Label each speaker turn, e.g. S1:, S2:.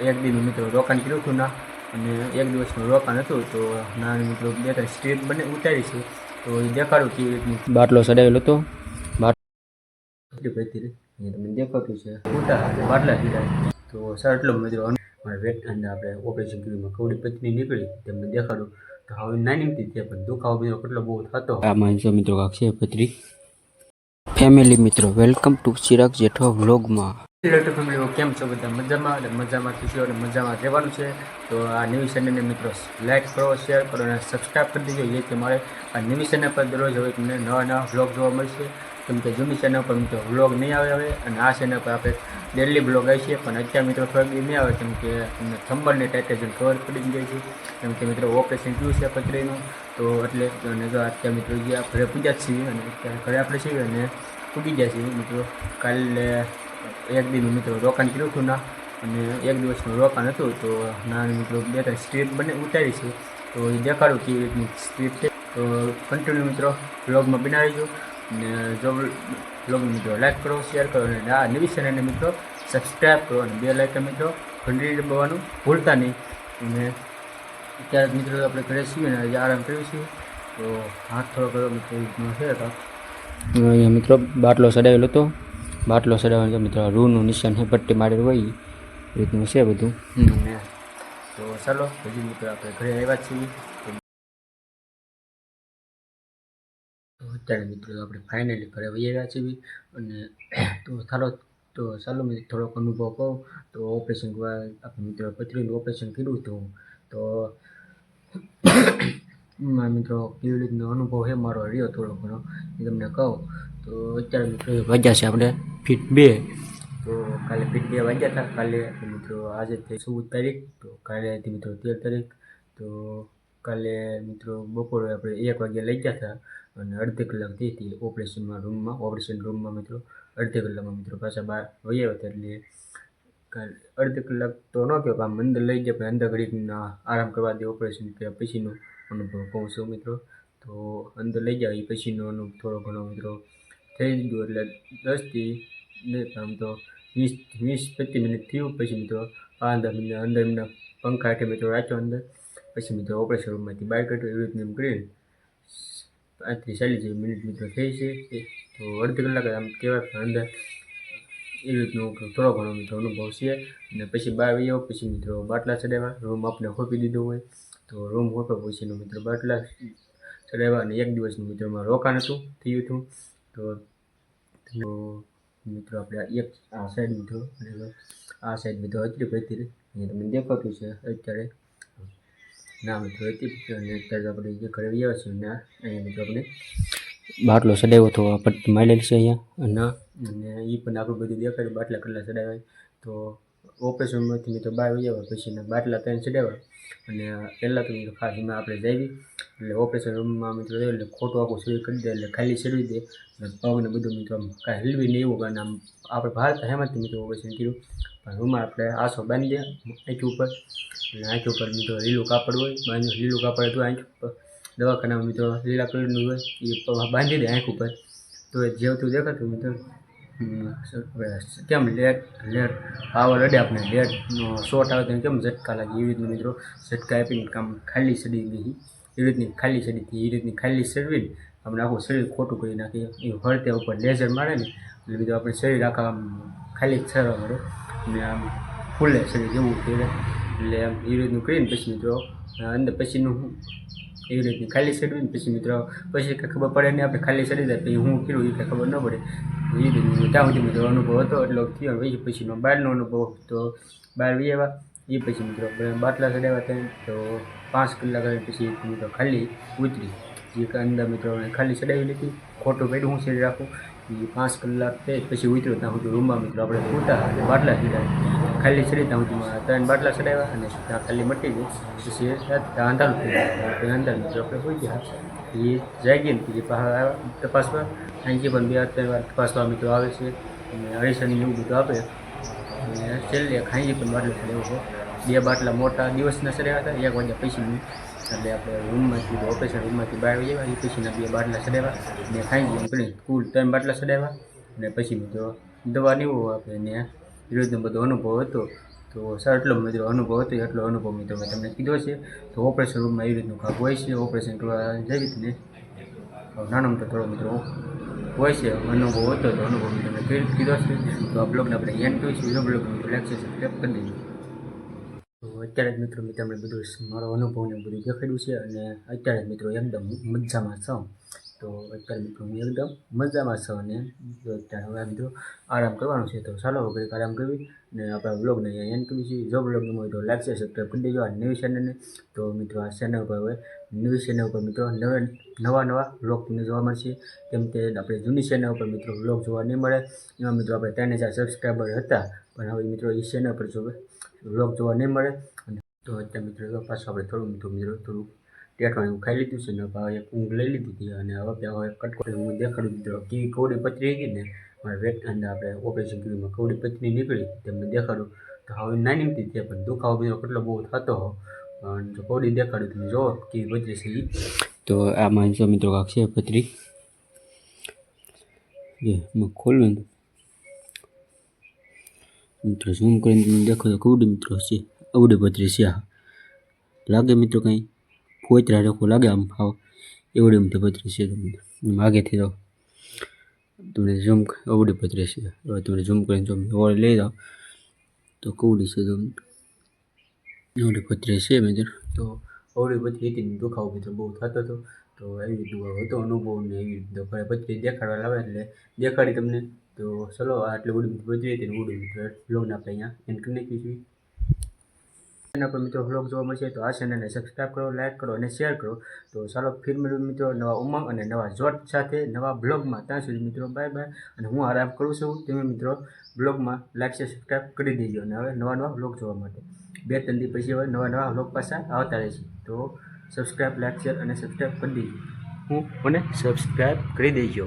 S1: એક દિવસ મિત્રો રોકાણ કર્યું હતું ના અને એક દિવસનું રોકાણ હતું તો નાની મિત્રો બે ત્રણ સ્ટ્રીપ બને ઉતારી છે. તો એ દેખાડું કેવી રીતનું બાટલો ચડાવેલો હતો. બાટલો તમને દેખાતું છે. ઉતા બાટલા પીડા તો સર એટલો મિત્રો. મારે વેટ અને આપણે ઓપરેશન કર્યું. કવડી પત્ની નીકળી તમને દેખાડું. તો હવે નાની હતી તે પણ દુખાવો મિત્રો કેટલો બહુ થતો. આમાં જો મિત્રો કાક છે પત્રી ફેમિલી મિત્રો વેલકમ ટુ ચિરાગ જેઠો વ્લોગમાં હેલો ફેમિલીઓ કેમ છો બધા? મજામાં? અને મજામાં થશો અને મજામાં રહેવાનું છે. તો આ ન્યૂઝ ચેનલને મિત્રો લાઈક કરો શેર કરો અને સબસ્ક્રાઈબ કરી દેજો. જેથી મારે આ ન્યૂઝ ચેનલ પર દરરોજ હવે તમને નવા નવા વ્લોગ જોવા મળશે. કેમ કે જૂની ચેનલ પર મિત્રો વ્લોગ નહીં આવે હવે અને આ ચેનલ પર આપણે ડેલી વ્લોગ આવી છે પણ અત્યારે મિત્રો થોડાક નહીં આવે કેમ કે તમને થંબરની ટાઇટેશન ખબર પડી ગઈ છે. કેમ કે મિત્રો ઓપરેશન થયું છે પથરીનું. તો એટલે અને જો અત્યારે મિત્રો જે ઘરે પૂજા છીએ અને અત્યારે ઘરે આપણે છીએ અને પૂગી ગયા છીએ મિત્રો. કાલે એક દિવસ મિત્રો રોકાણ કર્યું હતું ના, અને એક દિવસનું રોકાણ હતું તો નાની મિત્રો બે ત્રણ સ્ટ્રીપ બને ઉતારી છે. તો એ દેખાડું કેવી રીતની સ્ટ્રીપ છે. તો કન્ટિન્યુ મિત્રો બ્લોગમાં બનાવી જો અને જો બ્લોગ મિત્રો લાઈક કરો શેર કરો, અને આ નવી ચેનલને મિત્રો સબસ્ક્રાઈબ કરો, અને બે લાઈક મિત્રો ઘંટી દબાવવાનું ભૂલતા નહીં. અને અત્યારે મિત્રો આપણે ઘરે છીએ અને આરામ કરીએ છીએ. તો હાથ થોડો કરો મિત્રો છે. તો અહીંયા મિત્રો બાટલો ચડાવેલો હતો. બાટલો ચડાવવાનો મિત્રો, રૂનું નિશાન હે, પટ્ટી મારેલું હોય, એ રીતનું છે બધું. તો ચાલો હજી મિત્રો આપણે ઘરે આવ્યા છીએ. અત્યારે મિત્રો આપણે ફાઇનલી ઘરે વહી આવ્યા છીએ. અને તો ચાલો તો ચાલો મેં થોડોક અનુભવ કહું. તો ઓપરેશન આપણે મિત્રો પથરીનું ઓપરેશન કર્યું હતું. તો મિત્રો કેવી રીતનો અનુભવ છે? મારો રહ્યો થોડો ઘણો. એ તમને કહું. તો અત્યારે મિત્રો વાગ્યા છે આપણે ફીટ બે. તો કાલે ફીટ બે વાગ્યા હતા. કાલે મિત્રો આજે તે ચૌદ તારીખ. તો કાલે હતી મિત્રો તેર તારીખ. તો કાલે મિત્રો બપોરે આપણે એક વાગ્યા લઈ ગયા હતા અને અડધી કલાક થઈ હતી ઓપરેશનમાં રૂમમાં ઓપરેશન રૂમમાં મિત્રો અડધી કલાકમાં મિત્રો પાછા બહાર વહી આવ્યા હતા એટલે અડધી કલાક તો ન કહો આમ અંદર લઈ જાય પણ અંદર ઘડીકના આરામ કરવા દે ઓપરેશન કે પછીનો અનુભવ કહું છું મિત્રો. તો અંદર લઈ જાવ એ પછીનો અનુભવ થોડો ઘણો મિત્રો થઈ ગયું એટલે દસથી આમ તો વીસ વીસ પચીસ મિનિટ થયું. પછી મિત્રો અંદર મિનિટ અંદર એમના પંખા હેઠે મિત્રો રાખ્યો અંદર. પછી મિત્રો ઓપરેશન રૂમમાંથી બહાર કાઢ્યો. એવી રીતને એમ કરીને પાંત્રીસ, ચાલીસ જેવી મિનિટ મિત્રો થઈ છે. તો અડધી કલાક આમ કહેવાય અંદર એ રીતનો થોડો ઘણો મિત્રો અનુભવ છે. અને પછી બહાર આવ્યો પછી મિત્રો બાટલા ચડાવ્યા રૂમ આપણે ખોપી દીધો હોય. તો રૂમ ખોપ્યો પછીનો મિત્રો બાટલા ચડાવ્યા અને એક દિવસનું મિત્રોમાં રોકાણ હતું, થયું હતું. તો તો મિત્રો આપણે એક આ સાઈડ લીધો અને આ સાઈડ લીધો ભરતી રહી. અહીંયા તમને દેખાતું છે અત્યારે. ના મિત્રો હતી અને અત્યારે આપણે જે ઘરે આવ્યા છીએ ને, અહીંયા મિત્રો આપણે બાટલો ચડાવ્યો હતો. આપણે મારેલી છે અહીંયા. ના અને એ પણ આપણું બધું દેખાડ્યું, બાટલા કેટલા સડાવ્યા. તો ઓપરેશનમાંથી મિત્રો બહાર આવી આવ્યા પછી બાટલા ત્રણ ચડાવ્યા અને પહેલાં તો ખાસ એમાં આપણે જઈ એટલે ઓપરેશન રૂમમાં મિત્રો જઈએ એટલે ખોટું આખું શરીર કરી દે એટલે ખાલી ચડવી દે. અને પગને બધું મિત્રો આમ કાંઈ હલવી નહીં એવું કારણ આમ આપણે ભારત હેમાંથી મિત્રો ઓપરેશન કર્યું. પણ રૂમમાં આપણે આંસો બાંધી દે આંખ ઉપર. અને આંખ ઉપર મિત્રો લીલું કાપડ હોય બાંધી લીલું કાપડ હતું આંખ ઉપર. દવાખાનામાં મિત્રો લીલા કલરનું હોય, એ બાંધી દે આંખ ઉપર. તો જેવતું દેખાતું મિત્રો કેમ લેટ લેટ પાવર અડે આપણે લેટનો શોટ આવે તો કેમ ઝટકા લાગે? એવી રીતનું મિત્રો ઝટકા આપીને કામ ખાલી સડી ગઈ એવી રીતની ખાલી સડી હતી એ રીતની ખાલી સડવીને આપણે આખું શરીર ખોટું કરી નાખીએ એ હળતે ઉપર લેઝર મારે ને, એટલે બીજું આપણે શરીર આખા આમ ખાલી સરવા મળે. અને આમ ફૂલે શરીર જેવું ફેરે એટલે આમ એ રીતનું કરીને પછી મિત્રો, અંદર પછીનું હું એવી રીતની ખાલી સડવીને પછી મિત્રો, પછી કંઈ ખબર પડે નહીં આપણે ખાલી સડી જાય પછી હું કર્યું એ કંઈ ખબર ન પડે. ત્યાં સુધી મિત્રો, અનુભવ હતો એટલો થયો. પછી પછીનો બહારનો અનુભવ તો બહાર વી એ પછી મિત્રો બાટલા ચડાવ્યા ત્યાં તો પાંચ કલાક પછી મિત્રો ખાલી ઉતરી. જે અંદર મિત્રો ખાલી ચડાવી લીધી. ખોટું પેડું હું સીડ રાખું. એ પાંચ કલાક થઈ પછી ઉતર્યો. ત્યાં સુધી રૂમમાં મિત્રો આપણે ફૂટા બાટલા ચડાવ્યા ખાલી ચડી ત્યાં સુધીમાં ત્રણ બાટલા ચડાવ્યા અને ત્યાં ખાલી મટી ગઈ. પછી ત્યાં અંધારું થઈ ગયું. તો અંદર મિત્રો આપણે હોઈ ગયા. એ જાગી ને પછી બહાર આવ્યા તપાસવા. અહીંથી પણ બે ત્રણ વાર તપાસવા મિત્રો આવે છે. અને અઢીસોની એવું બધું આપે. અને છેલ્લે ખાઈ પણ બાટલા ચડાવ્યો છે બે બાટલા મોટા દિવસના ચડાવ્યા હતા. એક વાગ્યા પછીનું એટલે આપણે રૂમમાંથી ઓપરેશન રૂમમાંથી બહાર આવી આવ્યા એ પછીના બે બાટલા ચડાવ્યા અને ખાઈ ગયું કરી કુલ ત્રણ બાટલા ચડાવ્યા અને પછી મિત્રો દવા નહીં આપે ને એ રીતનો બધો અનુભવ હતો, તો સર એટલો મિત્રો અનુભવ હતો, એટલો અનુભવ મિત્રો મેં તમને કીધો છે. તો ઓપરેશન રૂમમાં એવી રીતનું કામ હોય છે, ઓપરેશન કરવા જઈ રીતને. નાનો મોટો થોડો મિત્રો હોય છે, અનુભવ હતો, તો અનુભવ મેં તમને કીધો છે. તો આ બ્લોગને આપણે એન્ડ છે બીજો બ્લોગ મિત્રો લેક્ચર સબસ્ક્રાઈબ કરી દેજો. તો અત્યારે જ મિત્રો મેં તમને બધું મારો અનુભવને બધું દેખાડ્યું છે અને અત્યારે મિત્રો એકદમ મજામાં છું. તો અત્યારે મિત્રો હું એકદમ મજામાં છું અને અત્યારે હવે મિત્રો આરામ કરવાનો છે તો ચાલો વગેરે આરામ કરવી અને આપણા બ્લોગને અહીંયા એન્ડ કરવી છે. જો બ્લોગ હોય તો લાઈક છે સબસ્ક્રાઈબ કરી દેજો આ નવી ચેનલને તો મિત્રો આ ચેનલ ઉપર હવે નવી ચેનલ ઉપર મિત્રો નવા નવા નવા બ્લોગ તમને જોવા મળશે. કેમ તે આપણે જૂની ચેનલ ઉપર મિત્રો બ્લોગ જોવા નહીં મળે. એમાં મિત્રો આપણે ત્રણ હજાર સબસ્ક્રાઈબર હતા. પણ હવે મિત્રો એ ચેનલ પર જો બ્લોગ જોવા નહીં મળે. તો અત્યારે મિત્રો પાછું આપણે થોડું મિત્રો મિત્રો, થોડું ટેટવાનું એવું ખાઈ લીધું છે, ને એક ઊંઘ લઈ લીધી હતી અને હવે ત્યાં હવે કટકોટી હું દેખાડું મિત્રો કેવી કવડી પથરી ગઈ ને, મારે વેટ અને આપણે ઓપરેશન કર્યું કવડી પતરી નીકળી તેમને દેખાડું. તો હવે નાની હતી ત્યાં પણ દુખાવો બીજો કેટલો બહુ થતો હો અને જો કવડી દેખાડું તમે જો કેવી પથરી છે. તો આમાં જો મિત્રો કાંક છે પતરી જે ખોલવું મિત્રો ઝૂમ કરીને તમે દેખો તો કવડી મિત્રો છે, અવડે પથરી છે લાગે મિત્રો કંઈ? ફોતરા રેખો લાગે આમ ખાવ એવડી એમથી પતરી છે તમને. આમ આગેથી તો તમને ઝૂમ અવડી પતરી છે. હવે તમને ઝૂમ કરીને જો ઓળ લઈ જાઓ, તો કવડી છે તમને. એવડી પતરી છે મિત્રો. તો અવડી પતરી હતી દુખાવો મિત્રો બહુ થતો હતો. તો એવી રીતનું હતો, અનુભવ ને એવી રીતે ઘરે પતરી દેખાડવા લાવે એટલે દેખાડી તમને. તો ચલો આટલી ઉડી પતરી હતી ઉડી બ્લોગને આપણે અહીંયા એન્ડ કરી નાખીશું ચેનલ પર મિત્રો બ્લોગ જોવા મળશે તો આ ચેનલને સબસ્ક્રાઈબ કરો લાઈક કરો અને શેર કરો. તો ચાલો ફિર મળ્યું મિત્રો નવા ઉમંગ અને નવા જોટ સાથે નવા બ્લોગમાં ત્યાં સુધી મિત્રો બાય બાય અને હું આરામ કરું છું. તમે મિત્રો બ્લોગમાં લાઈક શેર સબસ્ક્રાઈબ કરી દેજો અને હવે નવા નવા બ્લોગ જોવા માટે. બે ત્રણ દી પછી હવે નવા નવા બ્લોગ પાછા આવતા રહેશે તો સબસ્ક્રાઈબ લાઈક શેર અને સબસ્ક્રાઈબ કરી દેજો. હું મને સબસ્ક્રાઈબ કરી દેજો.